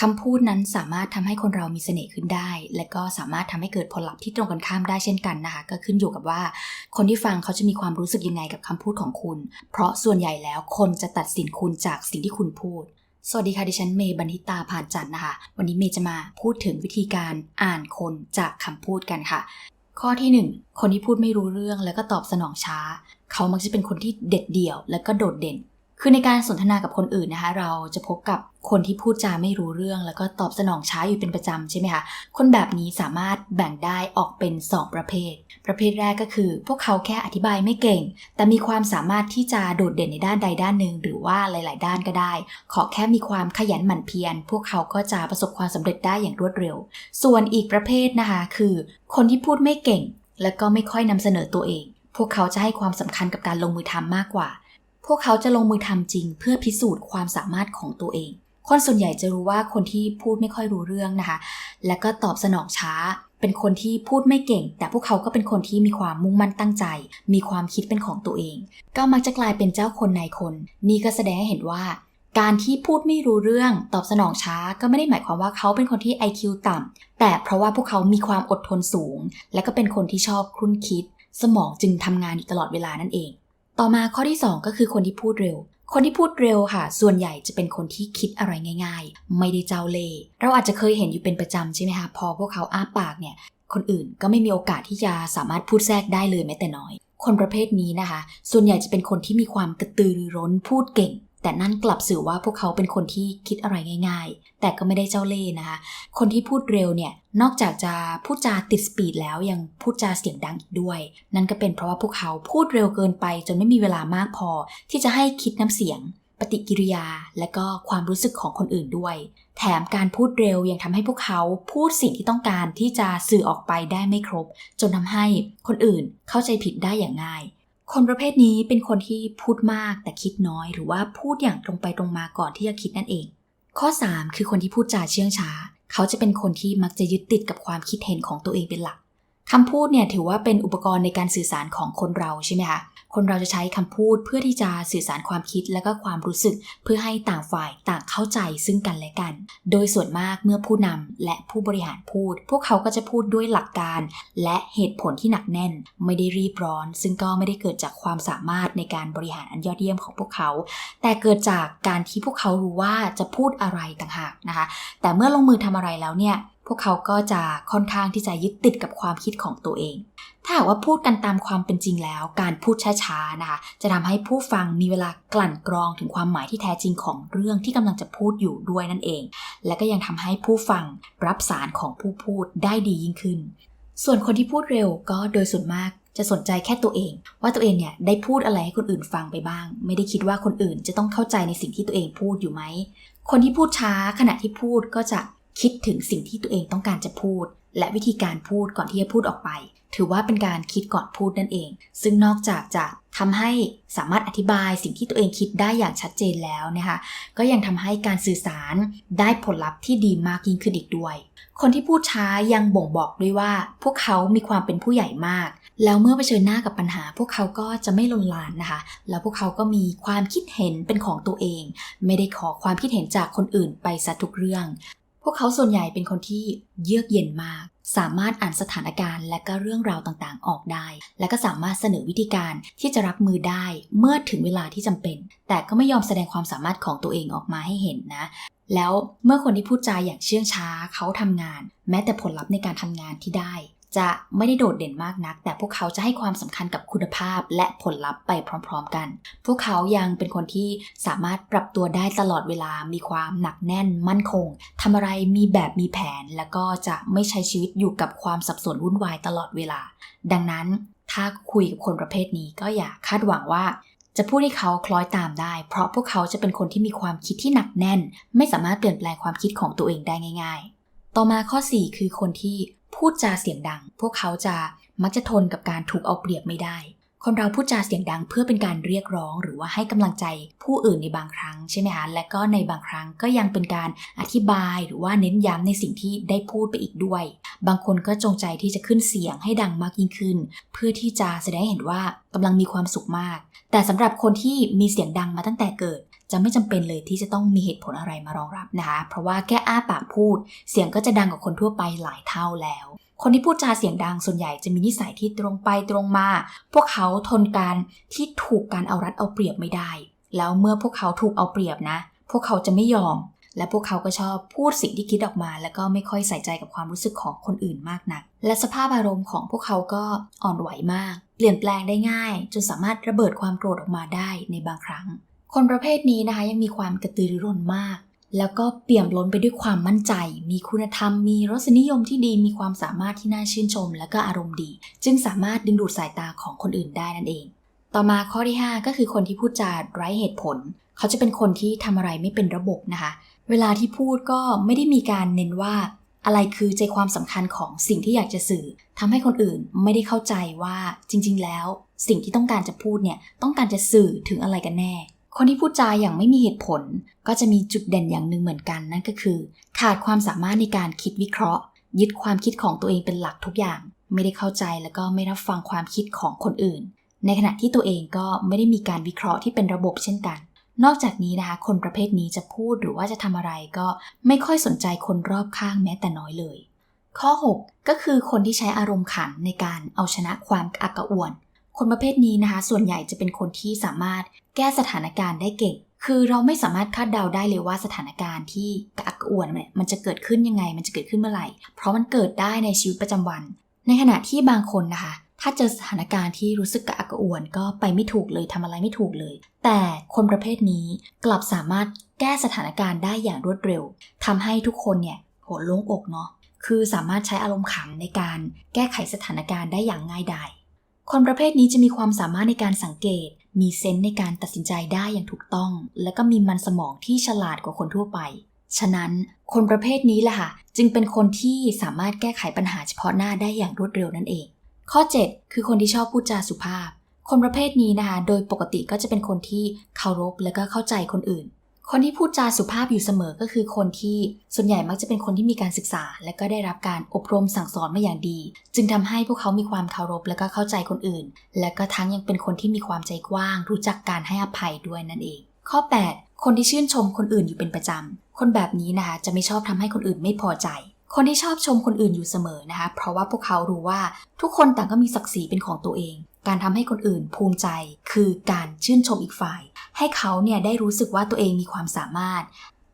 คำพูดนั้นสามารถทำให้คนเรามีเสน่ห์ขึ้นได้ และก็สามารถทำให้เกิดผลลัพธ์ที่ตรงกันข้ามได้เช่นกันนะคะ ก็ขึ้นอยู่กับว่า คนที่ฟังเขาจะมีความรู้สึกยังไงกับคำพูดของคุณ เพราะส่วนใหญ่แล้วคนจะตัดสินคุณจากสิ่งที่คุณพูด สวัสดีค่ะดิฉันเมย์บันทิตาผ่านจันนะคะ วันนี้เมย์จะมาพูดถึงวิธีการอ่านคนจากคำพูดกันค่ะ ข้อที่หนึ่งคนที่พูดไม่รู้เรื่องแล้วก็ตอบสนองช้า เขามักจะเป็นคนที่เด็ดเดี่ยว และก็โดดเด่น คือในการสนทนากับคนอื่นนะคะ เราจะพบกับคนที่พูดจาไม่รู้เรื่อง แล้วก็ตอบสนองช้าอยู่เป็นประจำใช่ไหมคะ คนแบบนี้สามารถแบ่งได้ออกเป็น 2 ประเภท ประเภทแรกก็คือ พวกเขาแค่อธิบายไม่เก่ง แต่มีความสามารถที่จะโดดเด่นในด้านใดด้านหนึ่ง หรือว่าหลาย ๆ ด้านก็ได้ ขอแค่มีความขยันหมั่นเพียร พวกเขาก็จะประสบความสำเร็จได้อย่างรวดเร็ว ส่วนอีกประเภทนะคะคือ คนที่พูดไม่เก่ง และก็ไม่ค่อยนำเสนอตัวเอง พวกเขาจะให้ความสำคัญกับการลงมือทำมากกว่า พวกเขาจะลงมือทำจริง เพื่อพิสูจน์ความสามารถของตัวเอง คนส่วนใหญ่จะรู้ว่าคนที่พูดไม่ค่อยรู้เรื่องนะคะ และก็ตอบสนองช้า เป็นคนที่พูดไม่เก่ง แต่พวกเขาก็เป็นคนที่มีความมุ่งมั่นตั้งใจ มีความคิดเป็นของตัวเอง ก็มักจะกลายเป็นเจ้าคนนายคน นี่ก็แสดงให้เห็นว่าการที่พูดไม่รู้เรื่องตอบสนองช้าก็ไม่ได้หมายความว่าเขาเป็นคนที่ IQ ต่ำ แต่เพราะว่าพวกเขามีความอดทนสูง และก็เป็นคนที่ชอบครุ่นคิด สมองจึงทำงานอยู่ตลอดเวลานั่นเอง ต่อมาข้อที่ 2 ก็คือคนที่พูดเร็ว คนที่พูดเร็วค่ะ ส่วนใหญ่จะเป็นคนที่คิดอะไรง่าย ๆ ไม่ได้เจ้าเล่เราอาจจะเคยเห็นอยู่เป็นประจำใช่ไหมคะพอพวกเขาอ้าปากเนี่ย คนอื่นก็ไม่มีโอกาสที่จะสามารถพูดแทรกได้เลยแม้แต่น้อย คนประเภทนี้นะคะ ส่วนใหญ่จะเป็นคนที่มีความกระตือรือร้นพูดเก่ง แต่นั่นกลับสื่อว่าพวกเขาเป็นคนที่คิดอะไรง่าย ๆ แต่ก็ไม่ได้เจ้าเล่ห์นะคะ คนที่พูดเร็วเนี่ย นอกจากจะพูดจาติดสปีดแล้วยังพูดจาเสียงดังอีกด้วย นั่นก็เป็นเพราะว่าพวกเขาพูดเร็วเกินไปจนไม่มีเวลามากพอ ที่จะให้คิดน้ำเสียง ปฏิกิริยา และก็ความรู้สึกของคนอื่นด้วย แถมการพูดเร็วยังทำให้พวกเขาพูดสิ่งที่ต้องการที่จะสื่อออกไปได้ไม่ครบ จนทำให้คนอื่นเข้าใจผิดได้อย่างง่าย คนประเภทนี้เป็นคนที่พูดมากแต่คิดน้อย หรือว่าพูดอย่างตรงไปตรงมาก่อนที่จะคิดนั่นเอง ข้อ 3 คือคนที่พูดจาเชื่องช้า เขาจะเป็นคนที่มักจะยึดติดกับความคิดเห็นของตัวเองเป็นหลัก คำพูดเนี่ยถือว่าเป็นอุปกรณ์ในการสื่อสารของคนเราใช่ไหมคะคนเราจะใช้คำพูดเพื่อที่จะสื่อสารความคิดและก็ความรู้สึก เพื่อให้ต่างฝ่ายต่างเข้าใจซึ่งกันและกัน โดยส่วนมากเมื่อผู้นำและผู้บริหารพูด พวกเขาก็จะพูดด้วยหลักการ และเหตุผลที่หนักแน่น ไม่ได้รีบร้อน ซึ่งก็ไม่ได้เกิดจากความสามารถในการบริหารอันยอดเยี่ยมของพวกเขา แต่เกิดจากการที่พวกเขารู้ว่าจะพูดอะไรต่างหากนะคะ แต่เมื่อลงมือทำอะไรแล้วเนี่ย พวกเขาก็จะค่อนข้างที่จะยึดติดกับความคิดของตัวเอง ถ้าหากว่าพูดกันตามความเป็นจริงแล้ว การพูดช้าๆนะคะ จะทำให้ผู้ฟังมีเวลากลั่นกรองถึงความหมายที่แท้จริงของเรื่องที่กำลังจะพูดอยู่ด้วยนั่นเอง และก็ยังทำให้ผู้ฟังรับสารของผู้พูดได้ดียิ่งขึ้น ส่วนคนที่พูดเร็วก็โดยส่วนมากจะสนใจแค่ตัวเอง ว่าตัวเองเนี่ยได้พูดอะไรให้คนอื่นฟังไปบ้าง ไม่ได้คิดว่าคนอื่นจะต้องเข้าใจในสิ่งที่ตัวเองพูดอยู่ไหมคนที่พูดช้าขณะที่พูดก็จะ คิดถึงสิ่งที่ตัวเองต้องการจะพูด และวิธีการพูดก่อนที่จะพูดออกไป ถือว่าเป็นการคิดก่อนพูดนั่นเอง ซึ่งนอกจากจะทำให้สามารถอธิบายสิ่งที่ตัวเองคิดได้อย่างชัดเจนแล้วนะคะก็ยังทำให้การสื่อสารได้ผลลัพธ์ที่ดีมากยิ่งขึ้นอีกด้วย คนที่พูดช้ายังบ่งบอกด้วยว่า พวกเขามีความเป็นผู้ใหญ่มาก แล้วเมื่อเผชิญหน้ากับปัญหา พวกเขาก็จะไม่ลนลานนะคะ แล้วพวกเขาก็มีความคิดเห็นเป็นของตัวเอง ไม่ได้ขอความคิดเห็นจากคนอื่นไปซะทุกเรื่อง วกเขาส่วนใหญ่เป็นคนที่เยือกเย็นมาก สามารถอ่านสถานการณ์และก็เรื่องราวต่างๆ ออกได้ และก็สามารถเสนอวิธีการที่จะรับมือได้เมื่อถึงเวลาที่จำเป็น แต่ก็ไม่ยอมแสดงความสามารถของตัวเองออกมาให้เห็นนะ แล้วเมื่อคนที่พูดจาอย่างเชื่องช้าเขาทำงาน แม้แต่ผลลัพธ์ในการทำงานที่ได้ จะไม่ได้โดดเด่นมากนัก แต่พวกเขาจะให้ความสำคัญกับคุณภาพและผลลัพธ์ไปพร้อม ๆ กัน พวกเขายังเป็นคนที่สามารถปรับตัวได้ตลอดเวลา มีความหนักแน่นมั่นคงทำอะไรมีแบบมีแผน แล้วก็จะไม่ใช้ชีวิตอยู่กับความสับสนวุ่นวายตลอดเวลา ดังนั้นถ้าคุยกับคนประเภทนี้ก็อย่าคาดหวังว่าจะพูดให้เขาคล้อยตามได้ เพราะพวกเขาจะเป็นคนที่มีความคิดที่หนักแน่น ไม่สามารถเปลี่ยนแปลงความคิดของตัวเองได้ง่าย ๆ ต่อมาข้อ 4 คือคนที่ พูดจาเสียงดัง พวกเขาจะมักจะทนกับการถูกเอาเปรียบไม่ได้ คนเราพูดจาเสียงดังเพื่อเป็นการเรียกร้อง หรือว่าให้กำลังใจผู้อื่นในบางครั้งใช่ไหมคะและก็ในบางครั้งก็ยังเป็นการอธิบายหรือว่าเน้นย้ำในสิ่งที่ได้พูดไปอีกด้วย บางคนก็จงใจที่จะขึ้นเสียงให้ดังมากยิ่งขึ้น เพื่อที่จะแสดงให้เห็นว่ากำลังมีความสุขมาก แต่สำหรับคนที่มีเสียงดังมาตั้งแต่เกิด จะไม่จำเป็นเลยที่จะต้องมีเหตุผลอะไรมารองรับนะคะ เพราะว่าแค่อ้าปากพูด เสียงก็จะดังกว่าคนทั่วไปหลายเท่าแล้ว คนที่พูดจาเสียงดังส่วนใหญ่จะมีนิสัยที่ตรงไปตรงมา พวกเขาทนการที่ถูกการเอารัดเอาเปรียบไม่ได้ แล้วเมื่อพวกเขาถูกเอาเปรียบนะ พวกเขาจะไม่ยอม และพวกเขาก็ชอบพูดสิ่งที่คิดออกมา แล้วก็ไม่ค่อยใส่ใจกับความรู้สึกของคนอื่นมากนัก และสภาพอารมณ์ของพวกเขาก็อ่อนไหวมาก เปลี่ยนแปลงได้ง่าย จนสามารถระเบิดความโกรธออกมาได้ในบางครั้ง คนประเภทนี้นะคะยังมีความกระตือรือร้นมาก แล้วก็เปี่ยมล้นไปด้วยความมั่นใจ มีคุณธรรม มีรสนิยมที่ดี มีความสามารถที่น่าชื่นชม และก็อารมณ์ดี จึงสามารถดึงดูดสายตาของคนอื่นได้นั่นเอง ต่อมาข้อที่ 5 ก็คือคนที่พูดจาไร้เหตุผล เขาจะเป็นคนที่ทำอะไรไม่เป็นระบบนะคะ เวลาที่พูดก็ไม่ได้มีการเน้นว่าอะไรคือใจความสำคัญของสิ่งที่อยากจะสื่อทำให้คนอื่นไม่ได้เข้าใจว่าจริง ๆ แล้ว สิ่งที่ต้องการจะพูดเนี่ยต้องการจะสื่อถึงอะไรกันแน่ คนที่พูดจาอย่างไม่มีเหตุผล ก็จะมีจุดเด่นอย่างหนึ่งเหมือนกัน นั่นก็คือ ขาดความสามารถในการคิดวิเคราะห์ ยึดความคิดของตัวเองเป็นหลักทุกอย่าง ไม่ได้เข้าใจแล้วก็ไม่รับฟังความคิดของคนอื่น ในขณะที่ตัวเองก็ไม่ได้มีการวิเคราะห์ที่เป็นระบบเช่นกัน นอกจากนี้นะคะคนประเภทนี้จะพูดหรือว่าจะทำอะไรก็ไม่ค่อยสนใจคนรอบข้างแม้แต่น้อยเลย ข้อ 6 ก็คือคนที่ใช้อารมณ์ขันในการเอาชนะความอักกระอ่วน คนประเภทนี้นะคะ ส่วนใหญ่จะเป็นคนที่สามารถแก้สถานการณ์ได้เก่ง คือเราไม่สามารถคาดเดาได้เลยว่าสถานการณ์ที่กระอักกระอ่วนี่มันจะเกิดขึ้นยังไง มันจะเกิดขึ้นเมื่อไหร่ เพราะมันเกิดได้ในชีวิตประจำวัน ในขณะที่บางคนนะคะ ถ้าเจอสถานการณ์ที่รู้สึกกระอักกระอ่วน ก็ไปไม่ถูกเลยทำอะไรไม่ถูกเลย แต่คนประเภทนี้กลับสามารถแก้สถานการณ์ได้อย่างรวดเร็วทำให้ทุกคนเนี่ยโหโล่งอกเนาะคือสามารถใช้อารมณ์ขันในการแก้ไขสถานการณ์ได้อย่างง่ายดาย คนประเภทนี้จะมีความสามารถในการสังเกต มีเซนส์ในการตัดสินใจได้อย่างถูกต้อง และก็มีมันสมองที่ฉลาดกว่าคนทั่วไป ฉะนั้นคนประเภทนี้แหละค่ะ จึงเป็นคนที่สามารถแก้ไขปัญหาเฉพาะหน้าได้อย่างรวดเร็วนั่นเอง ข้อ 7 คือคนที่ชอบพูดจาสุภาพ คนประเภทนี้นะคะ โดยปกติก็จะเป็นคนที่เคารพและก็เข้าใจคนอื่น คนที่พูดจาสุภาพอยู่เสมอก็คือคนที่ส่วนใหญ่มักจะเป็นคนที่มีการศึกษา และก็ได้รับการอบรมสั่งสอนมาอย่างดี จึงทำให้พวกเขามีความเคารพและก็เข้าใจคนอื่น และก็ทั้งยังเป็นคนที่มีความใจกว้าง รู้จักการให้อภัยด้วยนั่นเอง ข้อ 8 คนที่ชื่นชมคนอื่นอยู่เป็นประจำ คนแบบนี้นะคะจะไม่ชอบทำให้คนอื่นไม่พอใจคนที่ชอบชมคนอื่นอยู่เสมอนะคะ เพราะว่าพวกเขารู้ว่าทุกคนต่างก็มีศักดิ์ศรีเป็นของตัวเอง การทำให้คนอื่นภูมิใจ คือการชื่นชมอีกฝ่าย ให้เขาเนี่ยได้รู้สึกว่าตัวเองมีความสามารถ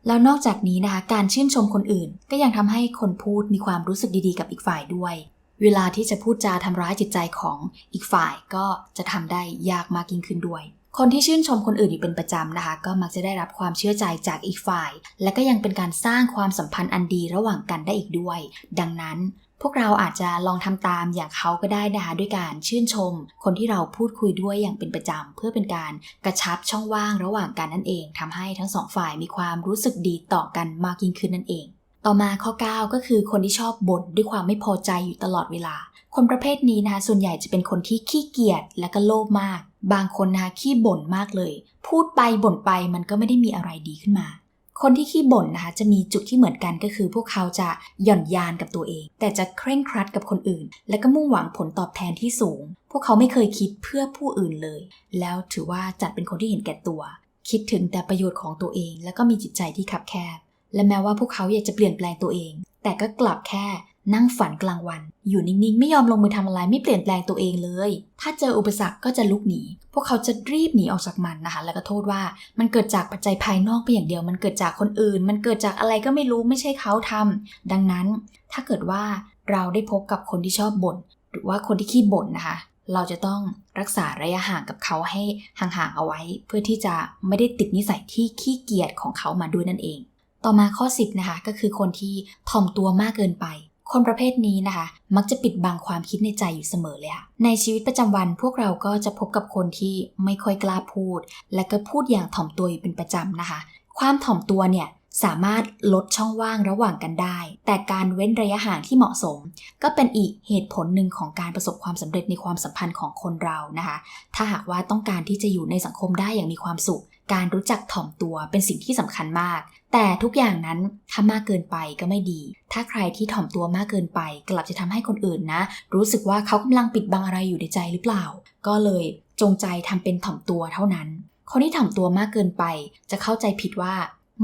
แล้วนอกจากนี้นะคะ การชื่นชมคนอื่น ก็ยังทำให้คนพูดมีความรู้สึกดีๆ กับอีกฝ่ายด้วย เวลาที่จะพูดจาทำร้ายจิตใจของอีกฝ่ายก็จะทำได้ยากมากยิ่งขึ้นด้วย คนที่ชื่นชมคนอื่นอยู่เป็นประจำนะคะ ก็มักจะได้รับความเชื่อใจจากอีกฝ่าย และก็ยังเป็นการสร้างความสัมพันธ์อันดีระหว่างกันได้อีกด้วย ดังนั้น พวกเราอาจจะลองทำตามอย่างเขาก็ได้นะคะด้วยการชื่นชม คนที่เราพูดคุยด้วยอย่างเป็นประจำเพื่อเป็นการกระชับช่องว่างระหว่างกันนั่นเองทำให้ทั้งสองฝ่ายมีความรู้สึกดีต่อกันมากยิ่งขึ้นนั่นเอง ต่อมาข้อ 9 ก็คือคนที่ชอบบ่นด้วยความไม่พอใจอยู่ตลอดเวลา คนประเภทนี้นะคะส่วนใหญ่จะเป็นคนที่ขี้เกียจและก็โลภมาก บางคนนะคะขี้บ่นมากเลย พูดไปบ่นไปมันก็ไม่ได้มีอะไรดีขึ้นมา คนที่ขี้บ่นนะคะ จะมีจุดที่เหมือนกันก็คือ พวกเขาจะหย่อนยานกับตัวเอง แต่จะเคร่งครัดกับคนอื่น และก็มุ่งหวังผลตอบแทนที่สูง พวกเขาไม่เคยคิดเพื่อผู้อื่นเลย แล้วถือว่าจัดเป็นคนที่เห็นแก่ตัว คิดถึงแต่ประโยชน์ของตัวเอง แล้วก็มีจิตใจที่คับแคบ และแม้ว่าพวกเขาอยากจะเปลี่ยนแปลงตัวเอง แต่ก็กลับแค่ นั่งฝันกลางวัน อยู่นิ่งๆ ไม่ยอมลงมือทำอะไรไม่เปลี่ยนแปลงตัวเองเลย ถ้าเจออุปสรรคก็จะลุกหนี พวกเขาจะรีบหนีออกจากมันนะคะ แล้วก็โทษว่ามันเกิดจากปัจจัยภายนอกไปอย่างเดียว มันเกิดจากคนอื่น มันเกิดจากอะไรก็ไม่รู้ไม่ใช่เขาทำดังนั้น ถ้าเกิดว่าเราได้พบกับคนที่ชอบบ่นหรือว่าคนที่ขี้บ่นนะคะ เราจะต้องรักษาระยะห่างกับเขาให้ห่างๆเอาไว้ เพื่อที่จะไม่ได้ติดนิสัยที่ขี้เกียจของเขามาด้วยนั่นเอง ต่อมาข้อ 10นะคะก็คือคนที่ถ่อมตัวมากเกินไป คนประเภทนี้นะคะ มักจะปิดบังความคิดในใจอยู่เสมอเลยค่ะในชีวิตประจำวันพวกเราก็จะพบกับคนที่ไม่ค่อยกล้าพูด และก็พูดอย่างถ่อมตัวอยู่เป็นประจำนะคะ ความถ่อมตัวเนี่ยสามารถลดช่องว่างระหว่างกันได้ แต่การเว้นระยะห่างที่เหมาะสม ก็เป็นอีกเหตุผลหนึ่งของการประสบความสำเร็จในความสัมพันธ์ของคนเรานะคะ ถ้าหากว่าต้องการที่จะอยู่ในสังคมได้อย่างมีความสุข การรู้จักถ่อมตัวเป็นสิ่งที่สำคัญมาก แต่ทุกอย่างนั้นถ้ามากเกินไปก็ไม่ดี ถ้าใครที่ถ่อมตัวมากเกินไป กลับจะทำให้คนอื่นนะ รู้สึกว่าเขากำลังปิดบังอะไรอยู่ในใจหรือเปล่า ก็เลยจงใจทำเป็นถ่อมตัวเท่านั้น คนที่ถ่อมตัวมากเกินไป จะเข้าใจผิดว่า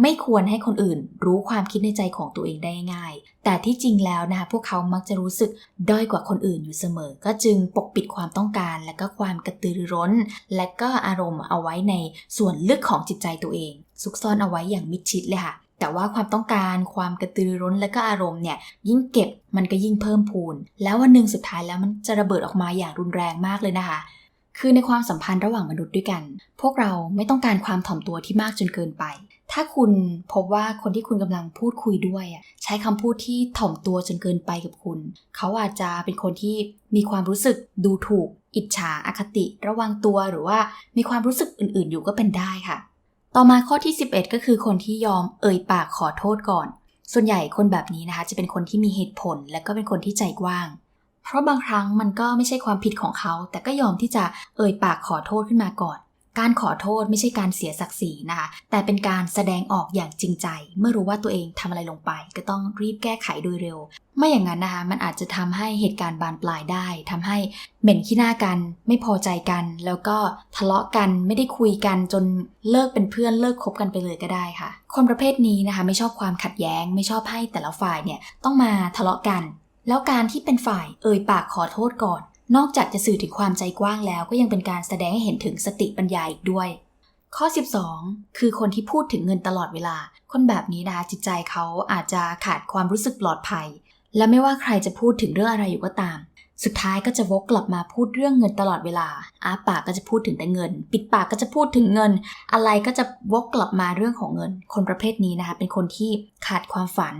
ไม่ควรให้คนอื่นรู้ความคิดในใจของตัวเองได้ง่าย แต่ที่จริงแล้วนะคะพวกเขามักจะรู้สึกด้อยกว่าคนอื่นอยู่เสมอ ก็จึงปกปิดความต้องการ และก็ความกระตือรือร้น และก็อารมณ์เอาไว้ในส่วนลึกของจิตใจตัวเอง ซุกซ่อนเอาไว้อย่างมิดชิดเลยค่ะแต่ว่าความต้องการความกระตือรือร้นและก็อารมณ์เนี่ยยิ่งเก็บมันก็ยิ่งเพิ่มพูน แล้ววันหนึ่งสุดท้ายแล้วมันจะระเบิดออกมาอย่างรุนแรงมากเลยนะคะ คือในความสัมพันธ์ระหว่างมนุษย์ด้วยกัน พวกเราไม่ต้องการความถ่อมตัวที่มากจนเกินไป ถ้าคุณพบว่าคนที่คุณกำลังพูดคุยด้วยอะใช้คำพูดที่ถ่อมตัวจนเกินไปกับคุณ เขาอาจจะเป็นคนที่มีความรู้สึกดูถูก อิจฉาอคติ ระวังตัวหรือว่ามีความรู้สึกอื่นๆ อยู่ก็เป็นได้ค่ะ ต่อมาข้อที่ 11 ก็คือคนที่ยอมเอ่ยปากขอโทษก่อน ส่วนใหญ่คนแบบนี้นะคะ จะเป็นคนที่มีเหตุผล และก็เป็นคนที่ใจกว้าง เพราะบางครั้งมันก็ไม่ใช่ความผิดของเขา แต่ก็ยอมที่จะเอ่ยปากขอโทษขึ้นมาก่อน การขอโทษไม่ใช่การเสียศักดิ์ศรีนะคะ แต่เป็นการแสดงออกอย่างจริงใจ เมื่อรู้ว่าตัวเองทำอะไรลงไป ก็ต้องรีบแก้ไขโดยเร็ว ไม่อย่างนั้นนะคะ มันอาจจะทำให้เหตุการณ์บานปลายได้ทำให้เหม็นขี้หน้ากัน ไม่พอใจกัน แล้วก็ทะเลาะกันไม่ได้คุยกันจนเลิกเป็นเพื่อนเลิกคบกันไปเลยก็ได้ค่ะ คนประเภทนี้นะคะ ไม่ชอบความขัดแย้ง ไม่ชอบให้แต่ละฝ่ายเนี่ยต้องมาทะเลาะกัน แล้วการที่เป็นฝ่ายเอ่ยปากขอโทษก่อน นอกจากจะสื่อถึงความใจกว้างแล้วก็ยังเป็นการแสดงให้เห็นถึงสติปัญญาอีกด้วย ข้อ 12 คือคนที่พูดถึงเงินตลอดเวลา คนแบบนี้นะคะจิตใจเขาอาจจะขาดความรู้สึกปลอดภัย และไม่ว่าใครจะพูดถึงเรื่องอะไรอยู่ก็ตาม สุดท้ายก็จะวกกลับมาพูดเรื่องเงินตลอดเวลาอาปากก็จะพูดถึงแต่เงิน ปิดปากก็จะพูดถึงเงิน อะไรก็จะวกกลับมาเรื่องของเงิน คนประเภทนี้นะคะ เป็นคนที่ขาดความฝัน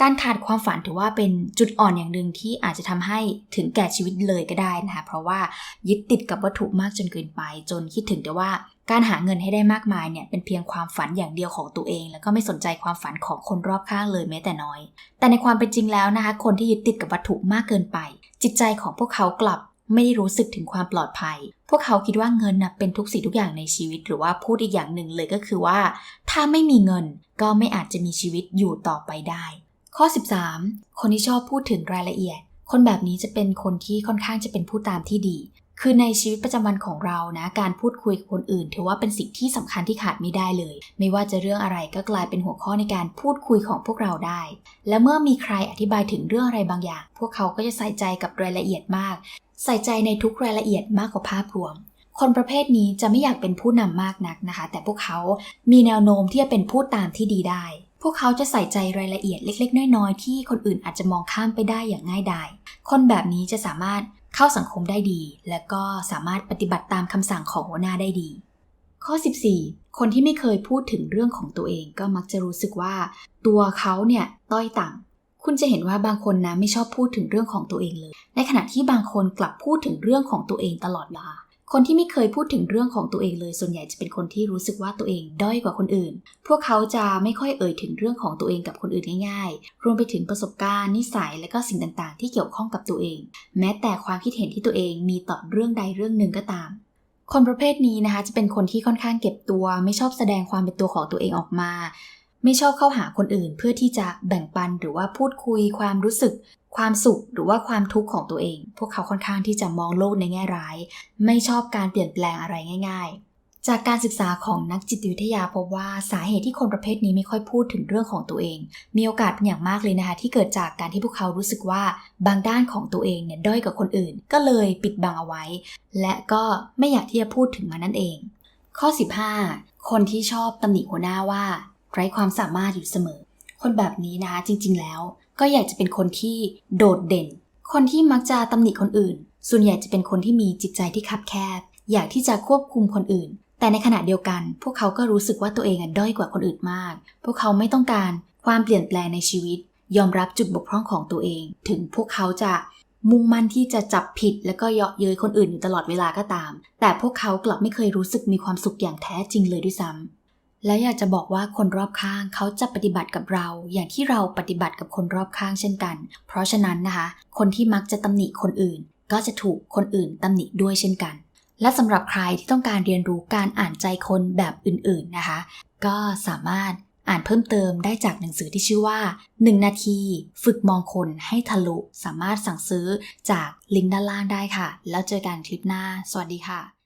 การขาดความฝันถือว่าเป็นจุดอ่อนอย่างหนึ่งที่อาจจะทำให้ถึงแก่ชีวิตเลยก็ได้นะคะ เพราะว่ายึดติดกับวัตถุมากจนเกินไป จนคิดถึงแต่ว่าการหาเงินให้ได้มากมายเนี่ยเป็นเพียงความฝันอย่างเดียวของตัวเอง แล้วก็ไม่สนใจความฝันของคนรอบข้างเลยแม้แต่น้อย แต่ในความเป็นจริงแล้วนะคะ คนที่ยึดติดกับวัตถุมากเกินไป จิตใจของพวกเขากลับไม่ได้รู้สึกถึงความปลอดภัย พวกเขาคิดว่าเงินนะเป็นทุกสิ่งทุกอย่างในชีวิต หรือว่าพูดอีกอย่างหนึ่งเลยก็คือว่า ถ้าไม่มีเงินก็ไม่อาจจะมีชีวิตอยู่ต่อไปได้ ข้อ 13 คนที่ชอบพูดถึงรายละเอียด คนแบบนี้จะเป็นคนที่ค่อนข้างจะเป็นผู้ตามที่ดี คือในชีวิตประจำวันของเรานะ การพูดคุยกับคนอื่น ถือว่าเป็นสิ่งที่สำคัญที่ขาดไม่ได้เลย ไม่ว่าจะเรื่องอะไรก็กลายเป็นหัวข้อในการพูดคุยของพวกเราได้ และเมื่อมีใครอธิบายถึงเรื่องอะไรบางอย่าง พวกเขาก็จะใส่ใจกับรายละเอียดมาก ใส่ใจในทุกรายละเอียดมากกว่าภาพรวม คนประเภทนี้จะไม่อยากเป็นผู้นำมากนักนะคะ แต่พวกเขามีแนวโน้มที่จะเป็นผู้ตามที่ดีได้ พวกเขาจะใส่ใจรายละเอียดเล็ก ๆ น้อยๆที่คนอื่นอาจจะมองข้ามไปได้อย่างง่ายดายคนแบบนี้จะสามารถ เข้าสังคมได้ดี และก็สามารถปฏิบัติตามคำสั่งของหัวหน้าได้ดี ข้อ 14 คนที่ไม่เคยพูดถึงเรื่องของตัวเองก็มักจะรู้สึกว่า ตัวเขาเนี่ยต้อยต่ำคุณจะเห็นว่าบางคนนะไม่ชอบพูดถึงเรื่องของตัวเองเลย ในขณะที่บางคนกลับพูดถึงเรื่องของตัวเองตลอดเวลา คนที่ไม่เคยพูดถึงเรื่องของตัวเองเลย ส่วนใหญ่จะเป็นคนที่รู้สึกว่าตัวเองด้อยกว่าคนอื่น พวกเขาจะไม่ค่อยเอ่ยถึงเรื่องของตัวเองกับคนอื่นง่ายๆ รวมไปถึงประสบการณ์นิสัยและก็สิ่งต่างๆ ที่เกี่ยวข้องกับตัวเอง แม้แต่ความคิดเห็นที่ตัวเองมีต่อเรื่องใดเรื่องหนึ่งก็ตามคนประเภทนี้นะคะจะเป็นคนที่ค่อนข้างเก็บตัว ไม่ชอบแสดงความเป็นตัวของตัวเองออกมา ไม่ชอบเข้าหาคนอื่น เพื่อที่จะแบ่งปันหรือว่าพูดคุยความรู้สึก ความสุขหรือว่าความทุกข์ของตัวเอง พวกเขาค่อนข้างที่จะมองโลกในแง่ร้าย ไม่ชอบการเปลี่ยนแปลงอะไรง่าย ๆ จากการศึกษาของนักจิตวิทยาพบว่าสาเหตุที่คนประเภทนี้ไม่ค่อยพูดถึงเรื่องของตัวเอง มีโอกาสเป็นอย่างมากเลยนะคะ ที่เกิดจากการที่พวกเขารู้สึกว่าบางด้านของตัวเองเนี่ยด้อยกว่าคนอื่น ก็เลยปิดบังเอาไว้ และก็ไม่อยากที่จะพูดถึงมันนั่นเอง ข้อ 15 คนที่ชอบตำหนิหัวหน้าว่า ไร้ความสามารถอยู่เสมอ คนแบบนี้นะคะจริง ๆ แล้ว ก็อยากจะเป็นคนที่โดดเด่น คนที่มักจะตำหนิคนอื่น ส่วนใหญ่จะเป็นคนที่มีจิตใจที่คับแคบ อยากที่จะควบคุมคนอื่น แต่ในขณะเดียวกัน พวกเขาก็รู้สึกว่าตัวเองด้อยกว่าคนอื่นมาก พวกเขาไม่ต้องการความเปลี่ยนแปลงในชีวิต ยอมรับจุดบกพร่องของตัวเอง ถึงพวกเขาจะมุ่งมั่นที่จะจับผิดแล้วก็เยาะเย้ยคนอื่นอยู่ตลอดเวลาก็ตาม แต่พวกเขากลับไม่เคยรู้สึกมีความสุขอย่างแท้จริงเลยด้วยซ้ำ และอยากจะบอกว่าคนรอบข้างเขาจะปฏิบัติกับเรา อย่างที่เราปฏิบัติกับคนรอบข้างเช่นกัน เพราะฉะนั้นนะคะ คนที่มักจะตำหนิคนอื่น ก็จะถูกคนอื่นตำหนิด้วยเช่นกัน และสำหรับใครที่ต้องการเรียนรู้การอ่านใจคนแบบอื่นๆนะคะ ก็สามารถอ่านเพิ่มเติมได้จากหนังสือที่ชื่อว่า 1 นาที ฝึกมองคนให้ทะลุ สามารถสั่งซื้อจากลิงก์ด้านล่างได้ค่ะ แล้วเจอกันคลิปหน้า สวัสดีค่ะ